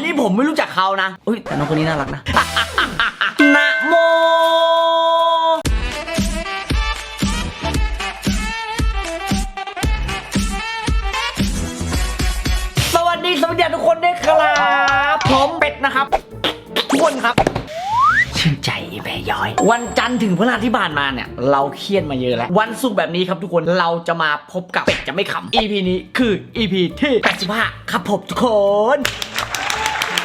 นนี้ผมไม่รู้จักเขานะอุ้ยแต่น้องคนนี้น่ารักนะนะโมสวัสดีสวัสดีทุกคนด้วยครับผมเป็ดนะครับ ทุกคนครับชื่นใจแม่ย้อย วันจันทร์ถึงพฤหัสที่ผ่านมาเนี่ย เราเครียดมาเยอะแล้ว วันศุกร์แบบนี้ครับทุกคนเราจะมาพบกับเป็ดจะไม่ขำ EP นี้คือ EP ที่85ครับผมทุกคน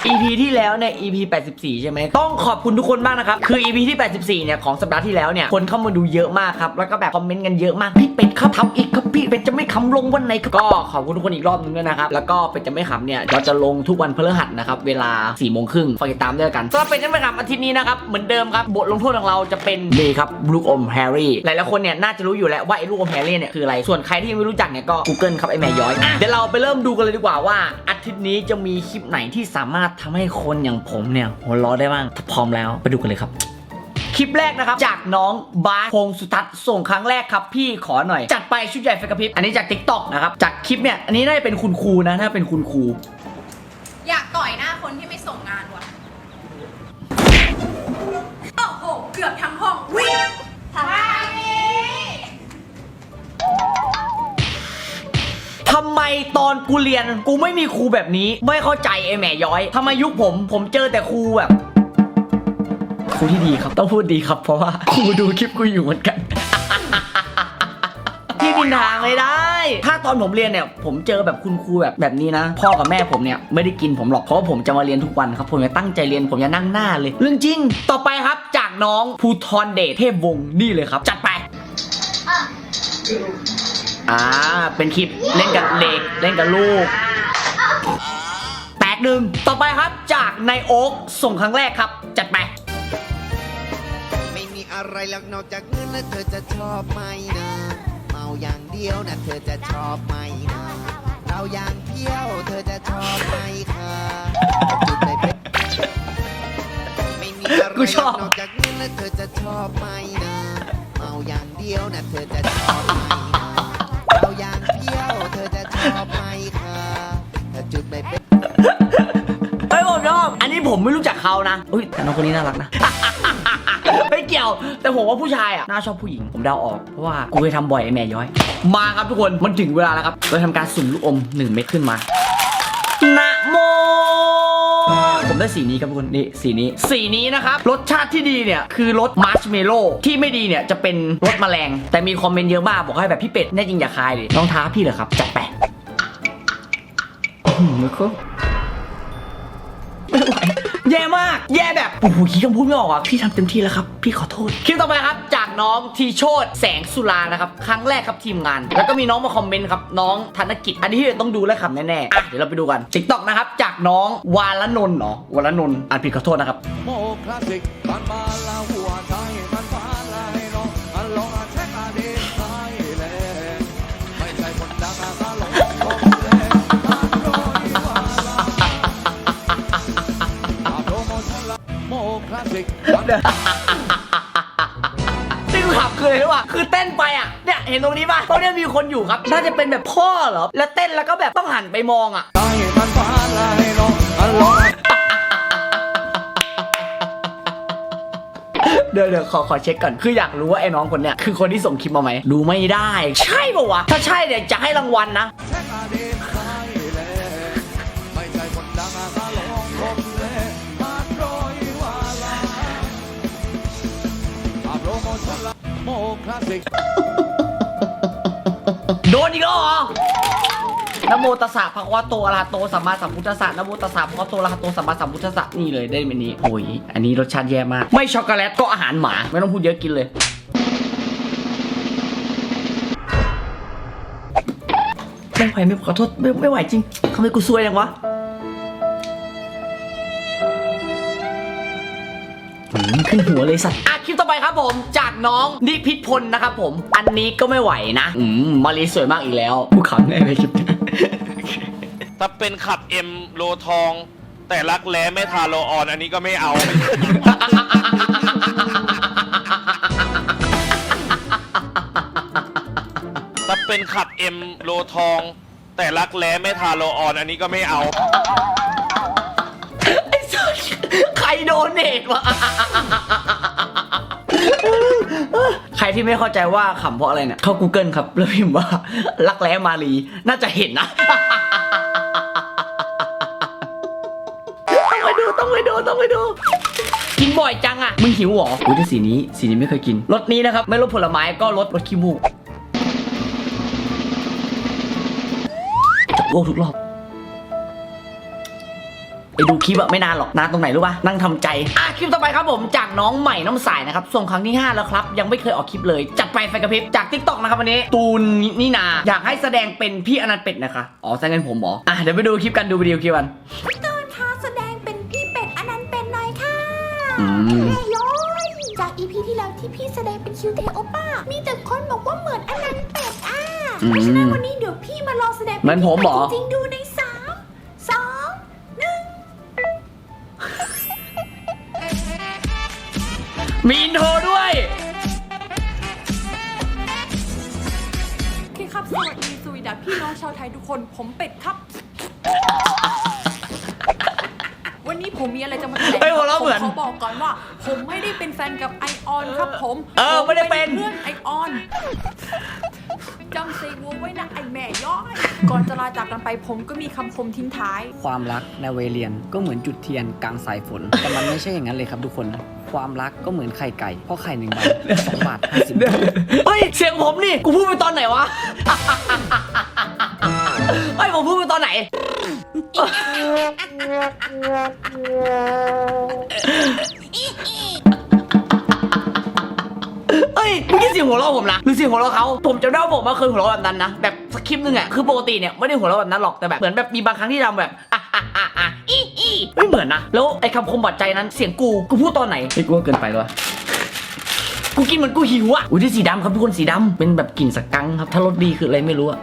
EP ที่แล้วเนี่ย EP 84 ใช่ไหมต้องขอบคุณทุกคนมากนะครับ คือ EP ที่ 84 เนี่ย ของสัปดาห์ที่แล้วเนี่ย คนเข้ามาดูเยอะมากครับ แล้วก็แบบคอมเมนต์กันเยอะมาก พี่เป็ดครับทำอีกครับพี่เป็ดจะไม่ขำลงวันไหนครับก็ขอบคุณทุกคนอีกรอบนึงด้วยนะครับ แล้วก็เป็ดจะไม่ขำเนี่ยเราจะลงทุกวันพฤหัสนะครับ เวลา4โมงครึ่งฝากติดตามด้วยกันสำหรับเป็ดจะไม่ขำอาทิตย์นี้นะครับเหมือนเดิมครับบทลงโทษของเราจะเป็นนี่ครับลูกอมแฮร์รี่หลายๆคนเนี่ยน่าจะรู้อยู่แล้วว่าไอ้ลูกอมแฮร์รี่เนี่ยคืออะไรส่วนใครที่ยังไม่รู้จักเนี่ยก็ Google ครับไอ้แม่ย้อยอะเดี๋ยวเราไปเริ่มดูกันเลยดีกว่าว่าอาทิตย์นี้จะมีคลิปไหนที่สามารถทำให้คนอย่างผมเนี่ยหัวเราะได้บ้างถ้าพร้อมแล้วไปดูกันเลยครับคลิปแรกนะครับ จากน้องบาสพงสุทัศน์ส่งครั้งแรกครับ พี่ขอหน่อย จัดไปชุดใหญ่ไฟกระพริบอันนี้จาก t ิ k t o k นะครับ จากคลิปเนี่ย อันนี้น่าจะเป็นคุณครูนะถ้าเป็นคุณครู ไมตอนกูเรียนกูไม่มีครูแบบนี้ ไม่เข้าใจไอ้แหม่ย้อยทำไมยุคผม ผมเจอแต่ครูแบบครูที่ดีครับ ต้องพูดดีครับ เพราะว่าครูดูคลิปกูอยู่เหมือนกันที่ดินทางไม่ได้ ถ้าตอนผมเรียนเนี่ย ผมเจอแบบคุณครูแบบแบบนี้นะ พ่อกับแม่ผมเนี่ยไม่ได้กินผมหรอก เพราะว่าผมจะมาเรียนทุกวันครับ ผมจะตั้งใจเรียน ผมจะนั่งหน้าเลย เรื่องจริง ต่อไปครับจากน้องภูทรเดชเทพวงศ์นี่เลยครับ จัดไป อ่า เป็นคลิปเล่นกับเหล็กเล่นกับลูก แตกหนึ่งต่อไปครับจากนายโอ๊กส่งครั้งแรกครับ จัดไป ไม่มีอะไรหรอกนอกจากเงินนะเธอจะชอบไหมนะเมาอย่างเดียวนะเธอจะชอบไหมนะเราอย่างเที่ยวเธอจะชอบไหมคะจุดไปเป็นไม่มีอะไรหกูชออบกนอกจากเงินนะเธอจะชอบไหมนะเมาอย่างเดียวนะเธอจะชอบไหม เธอจะชอบไหมคะถ้าจุดไปเป็นเฮ้ยผมชอบอันนี้ผมไม่รู้จักเขานะอุ้ยแต่น้องคนนี้น่ารักนะ ไม่เกี่ยว แต่ผมว่าผู้ชายอะน่าชอบผู้หญิง ผมเดาออก เพราะว่ากูเคยทำบ่อยไอ้แม่ย้อย มาครับทุกคน มันถึงเวลาแล้วครับ เราทำการสุ่มลูกอม1เม็ดขึ้นมานะโม ผมได้สีนี้ครับทุกคนนี่สีนี้ สีนี้นะครับ รสชาติที่ดีเนี่ย คือรสมาร์ชเมลโล่ที่ไม่ดีเนี่ยจะเป็นรสแมลง แต่มีคอมเมนต์เยอะมากบอกให้แบบพี่เป็ดแน่จริงอย่าคายเลยน้องท้าพี่เหรอครับจัด ไปอื้อไม่ไหวแย่มาก แย่แบบ โอ้โหคิดคำพูดไม่ออกอะ พี่ทำเต็มที่แล้วครับ พี่ขอโทษ คลิปต่อไปครับ จากน้องทีโชตแสงสุรานะครับ ครั้งแรกครับทีมงาน แล้วก็มีน้องมาคอมเมนต์ครับ น้องธนกิจ อันนี้ที่ต้องดูและขำแน่ๆอะเดี๋ยวเราไปดูกันติ๊กต็อกนะครับ จากน้องวาลนนท์เนาะวาลนนท์อ่านผิดขอโทษนะครับโมคลาสสิกบ้านมาลาหัวใจมั ซึ่งขับคืออะไรรู้ป่ะคือเต้นไปอะ เนี่ยเห็นตรงนี้ป่ะตรงเนี้ยมีคนอยู่ครับ น่าจะเป็นแบบพ่อเหรอ แล้วเต้นแล้วก็แบบต้องหันไปมองอะ เดี๋ยวเดี๋ยวขอขอเช็คก่อน คืออยากรู้ว่าไอ้น้องคนเนี้ยคือคนที่ส่งคลิปมาไหม ดูไม่ได้ ใช่ป่ะวะ ถ้าใช่เนี่ยจะให้รางวัลนะ โมคลาสสิกโดนอีกแล้วเหรอนะโมตัสสะภะคะวะโตอะระหะโตสัมมาสัมพุทธัสสะนะโมตัสสะภะคะวะโตอะระหะโตสัมมาสัมพุทธัสสะนี่เลยได้เมนี้โอ้ยอันนี้รสชาติแย่มาก ไม่ช็อกโกแลตก็อาหารหมา ไม่ต้องพูดเยอะกินเลย ไม่ไหวไม่ขอโทษไม่ไม่ไหวจริงทำไมกูซวยยังวะ ขึ้นหัวเลยสัตว์อะคลิปต่อไปครับผมจากน้องนิพิษพลนะครับผม อันนี้ก็ไม่ไหวนะอืมมารีสวยมากอีกแล้วกูขำแน่เลยคลิปนี้ถ้าเป็นขับเอ็มโลทอง แต่รักแร้ไม่ทาโลออนอันนี้ก็ไม่เอา ถ้าเป็นขับเอ็มโลทอง แต่รักแร้ไม่ทาโลออนอันนี้ก็ไม่เอา ใครโดนเนทวะ ใครที่ไม่เข้าใจว่าขำเพราะอะไรเนี่ย เข้า Google ครับ แล้วพิมพ์ว่า รักแร้มารีน่าจะเห็นนะ ต้องไปดู ต้องไปดู ต้องไปดู กินบ่อยจังอะ มึงหิวเหรออุ้ยแต่สีนี้ สีนี้ไม่เคยกิน รสนี้นะครับ ไม่รสผลไม้ก็รสรสขี้มูกจะอ้วกทุกรอบ ไปดูคลิปอะไม่นานหรอกนานตรงไหนรู้ปะนั่งทำใจอะคลิปต่อไปครับผมจากน้องใหม่น้ำสายนะครับส่งครั้งที่ 5 แล้วครับ ยังไม่เคยออกคลิปเลย จัดไปไฟกระพริบจากทิกตอกนะครับวันนี้ ตูนนี่นา อยากให้แสดงเป็นพี่อนันต์เป็ดนะคะอ๋อแสดงเป็นผมเหรออะเดี๋ยวไปดูคลิปกันดูวิดีโอคลิปกันตูนคะแสดงเป็นพี่เป็ดอนันต์เป็นหน่อยค่ะอืมแม่ย้อยจากอีพีที่แล้วที่พี่แสดงเป็นคิวเทโอป้ามีแต่คนบอกว่าเหมือนอนันต์เป็ดอะอืมเพราะฉะนั้นวันนี้เดี๋ยวพี่มาลองแสดงเหมือนผมเหรอป็นพี่เป็ดจริงๆดูใน ยทุกคนผมเป็ดครับ วันนี้ผมมีอะไรจะมาแถลงเฮ้ยหัวเราะเหมือนผมขอบอกก่อนว่า ผมไม่ได้เป็นแฟนกับไอออนครับผมเออผไม่ได้เป็นเพื่อนไอออนจำเซวัวไว้นะไอแม่ย้อย ก่อนจะลาจากกันไปผมก็มีคำคมทิ้งท้าย ความรักในวัยเรียนก็เหมือนจุดเทียนกลางสายฝน แต่มันไม่ใช่อย่างนั้นเลยครับทุกคน ความรักก็เหมือนไข่ไก่เพราะไข่หนึ่งใบสองบาทห้าสิบบาทเฮ้ย เสียงผมนี่ กูพูดไปตอนไหนวะ เฮ้ยผมพูดไปตอนไหน เอ้ยเมื่อกี้เสียงหัวเราะผมนะหรือเสียงหัวเราะเขาผมจำได้ว่าผมมาเคยหัวเราะแบบนั้นนะแบบสคริปต์นึงอะคือปกติเนี่ยไม่ได้หัวเราะแบบนั้นหรอกแต่แบบเหมือนแบบมีบางครั้งที่ทำแบบอะอะอะอะอีอีไม่เหมือนนะแล้วไอ้คำคมบาดใจนั้นเสียงกูกูพูดตอนไหนไอ้ยกูว่าเกินไปแล้ววะกูกินเหมือนกูหิวอะอุ้ยที่สีดำครับทุกคนสีดำเป็นแบบกลิ่นสกังครับถ้ารสดีคืออะไรไม่รู้อะ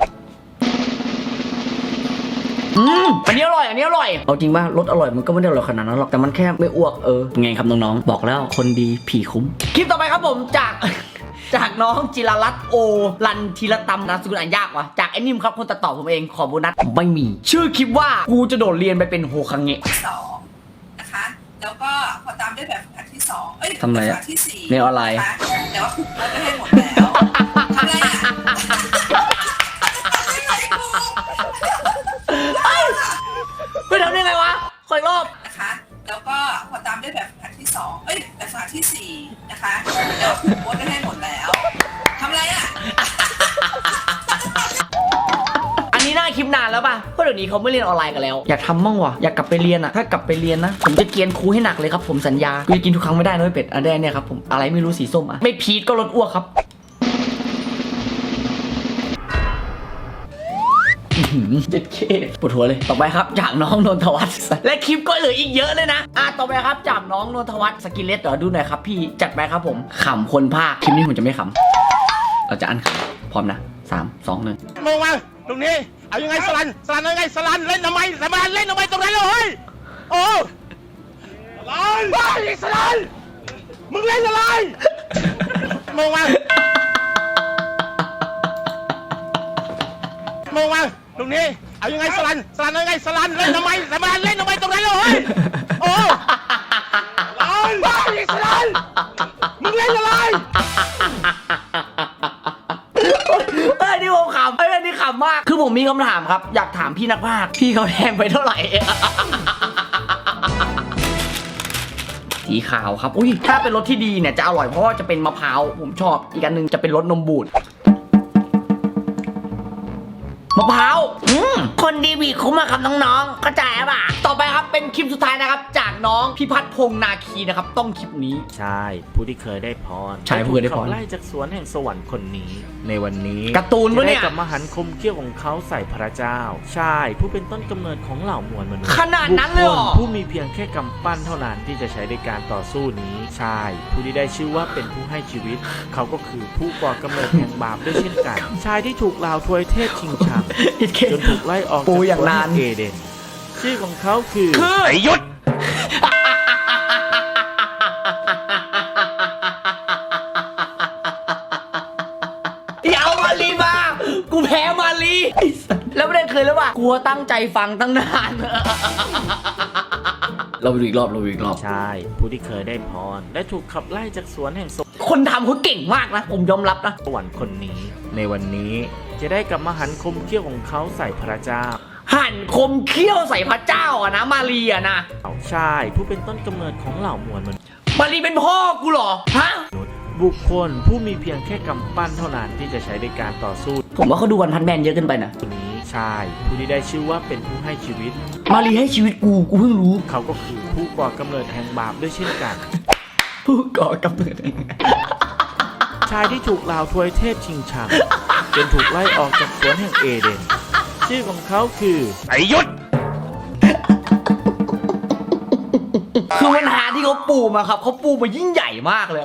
อืมอันนี้อร่อย อันนี้อร่อย เอาจริงป่ะรสอร่อยมันก็ไม่ได้อร่อยขนาดนั้นหรอก แต่มันแค่ไม่อ้วกเออไงครับน้องๆ บอกแล้วคนดีผีคุ้ม คลิปต่อไปครับผมจาก จากน้องจิรรัตน์โอรันธีรตำนามสกุลอ่านยากว่ะ จากแอนิมครับคนตัดต่อผมเองขอโบนัสไม่มี ชื่อคลิปว่ากูจะโดดเรียนไปเป็นโฮคังเงะ สองนะคะ แล้วก็พอตามด้วยแบบฝึกหัดที่สองเอ้ยทำอะไรอะแบบฝึกหัดที่สี่เรียนออนไลน์ะคะแต่ว่าคุกก็ให้หมดแล้ว เพราะเดี๋ยวนี้เขาไม่เรียนออนไลน์กันแล้ว อยากทำมั่งว่ะอยากกลับไปเรียนอะถ้ากลับไปเรียนนะ ผมจะเกรียนครูให้หนักเลยครับผมสัญญากูจะกินทุกครั้งไม่ได้นะเว้ยเป็ดอันแรกเนี่ยครับผมอะไรไม่รู้สีส้มอะไม่พีทก็ลดอ้วกครับอื้อหือเจ็ดเคปวดหัวเลย ต่อไปครับ จากน้องนนทวัฒน์และคลิปก็เหลืออีกเยอะเลยนะ อะ ต่อไปครับ จากน้องนนทวัฒน์สกินเลสเดี๋ยวดูหน่อยครับพี่ จัดไปครับผม ขำคนภาค คลิปนี้ผมจะไม่ขำ เราจะอันขำพร้อมนะสามสองหนึ่งมองมา ตรงนี้ เอายังไงสลันสลันเอายังไงสลันเล่นทำไมสลันเล่นทำไมตรงนั้นเลยเฮ้ยโอ้สลันไปสลันมึงเล่นอะไรมองมามองมาตรงนี้เอายังไงสลันสลันเอายังไงสลันเล่นทำไมสลันเล่นทำไมตรงนั้นเลยเฮ้ย มมีคำถามครับ อยากถามพี่นักภาคพี่เขาแทงไปเท่าไหร่ สีขาวครับ อุ้ยถ้าเป็นรสที่ดีเนี่ยจะอร่อยเพราะว่าจะเป็นมะพร้าวผมชอบ อีกอันหนึงจะเป็นรสนมบูดมะพร้าวอื คนดีบีคุ้มอะครับน้องๆเข้าใจป่ะต่อไปครับเป็นคลิปสุดท้ายนะครับ จากน้องพิพัฒน์พงษ์นาคีนะครับ ต้องคลิปนี้ ใช่ ผู้ที่เคยได้พรใช่ผู้เคยได้พร ขับไล่จากสวนแห่งสวรรค์คนนี้ ในวันนี้การ์ตูนปะเนี่ย จะได้กลับมาหันคมเขี้ยวของเขาใส่พระเจ้า ใช่ ผู้เป็นต้นกำเนิดของเหล่ามวลมนุษย์ขนาดนั้นเลยเหรอบุคคผู้มีเพียงแค่กำปั้นเท่านั้นที่จะใช้ในการต่อสู้นี้ ใช่ ผู้ที่ได้ชื่อว่าเป็นผู้ให้ชีวิต เขาก็คือผู้ก่อกำเนิดแห่งบาปด้วยเช่นกัน ชายที่ถูกลาวทวยเทพชิงชัง จนถูกไล่ออกปูจากอย่างสวนนานแห่งเอเดน ชื่อของเขาคือ คือไอยุทธอย่าเอามารีมา กูแพ้มารีไอ้สัสแล้วประเด็นเคยแล้วว่ากลัวตั้งใจฟังตั้งนาน เราไปดูอีกรอบ เราไปดูอีกรอบ ใช่ ผู้ที่เคยได้พร และถูกขับไล่จากสวนแห่งสคนทำเขาเก่งมากนะ ผมยอมรับนะ วรรค์คนนี้ ในวันนี้ จะได้กลับมาหันคมเขี้ยวของเขาใส่พระเจ้า หั่นคมเขี้ยวใส่พระเจ้าอะนะมารีอะนะใช่ผู้เป็นต้นกำเนิดของเหล่ามวลมนุษย์มารีเป็นพ่อกูเหรอฮะบุคคลผู้มีเพียงแค่กำปั้นเท่านั้นที่จะใช้ในการต่อสู้ผมว่าเขาดูวันพันแมนเยอะเกินไปนะนี้ใช่ผู้ที่ได้ชื่อว่าเป็นผู้ให้ชีวิต มารีให้ชีวิตกูกูเพิ่งรู้ เขาก็คือผู้ก่อกำเนิดแห่งบาปด้วยเช่นกัน ผู้ก่อกำเนิดชายที่ถูกลาวทวยเทพชิงชัง จนถูกไล่ออกจากสวนแห่งเอเดน ชื่อของเขาคือ ไอ้ยุทธคือปัญหาที่เขาปูมาครับ เขาปูมายิ่งใหญ่มากเลย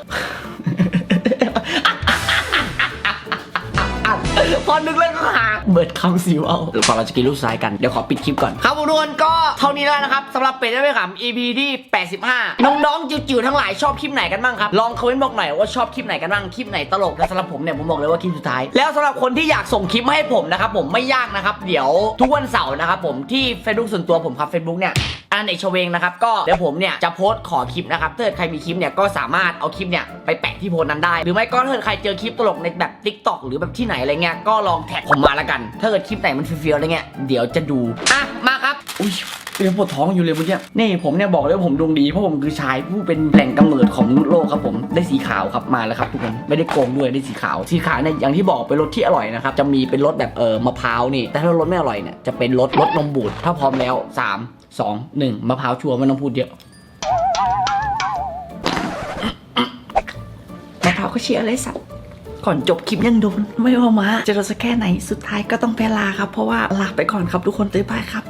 พอนึกแล้วก็หาเบิดคำสิวเอาเดี๋ยวก่อนเราจะกินลูกซ้ายกัน เดี๋ยวขอปิดคลิปก่อน ครับผมทุกคนก็เท่านี้แล้วนะครับสำหรับเป็ดได้ไหมครับ EP ที่ 85 น้องๆจิ๋วๆทั้งหลายชอบคลิปไหนกันบ้างครับ ลองคอมเมนต์บอกหน่อยว่าชอบคลิปไหนกันบ้าง คลิปไหนตลก และสำหรับผมเนี่ยผมบอกเลยว่าคลิปสุดท้าย แล้วสำหรับคนที่อยากส่งคลิปมาให้ผมนะครับผมไม่ยากนะครับ เดี๋ยวทุกวันเสาร์นะครับผมที่ Facebook ส่วนตัวผมครับ Facebook เนี่ย อันเอกชเวงนะครับก็เดี๋ยวผมเนี่ยจะโพสต์ขอคลิปนะครับถ้าเกิดใครมีคลิปเนี่ยก็สามารถเอาคลิปเนี่ยไปแปะที่โพสต์นั้นได้ หรือไม่ก็ถ้าเกิดใครเจอคลิปตลกในแบบ t ิ k t o k หรือแบบที่ไหนอะไรเงี้ยก็ลองแท็กผมมาละกัน ถ้าเกิดคลิปไหนมันเฟี้ยวๆอะไรเงี้ยเดี๋ยวจะดูอะมาครับอุ้ยยังปวดท้องอยู่เลยเมื่อกี้นี่ผมเนี่ยบอกเลยว่าผมดวงดีเพราะผมคือชายผู้เป็นแหล่งกำเนิดของมนุษย์โลกครับผมได้สีขาวครับมาแล้วครับทุกคนไม่ได้โกงด้วยได้สีขาวสีขาวเนี่ยอย่างที่บอกเป็นรสที่อร่อยนะครับจะมีเป็นรสแบบเออมะพร้าวนี่ แต่ถ้ารสไม่อร่อยเนี่ยจะเป็นรสรสนมบูดถ้าพร้อมแล้วสาม สองหนึ่งมะพร้าวชัวร์ไม่ต้องพูดเยอะมะพร้าวก็เชียร์เลยสัตว์ก่อนจบคลิปยังโดน ไม่ว่ามาจะโดนสักแค่ไหนสุดท้ายก็ต้องแพ้ลาครับ เพราะว่าลาไปก่อนครับทุกคนตื้อไปครับ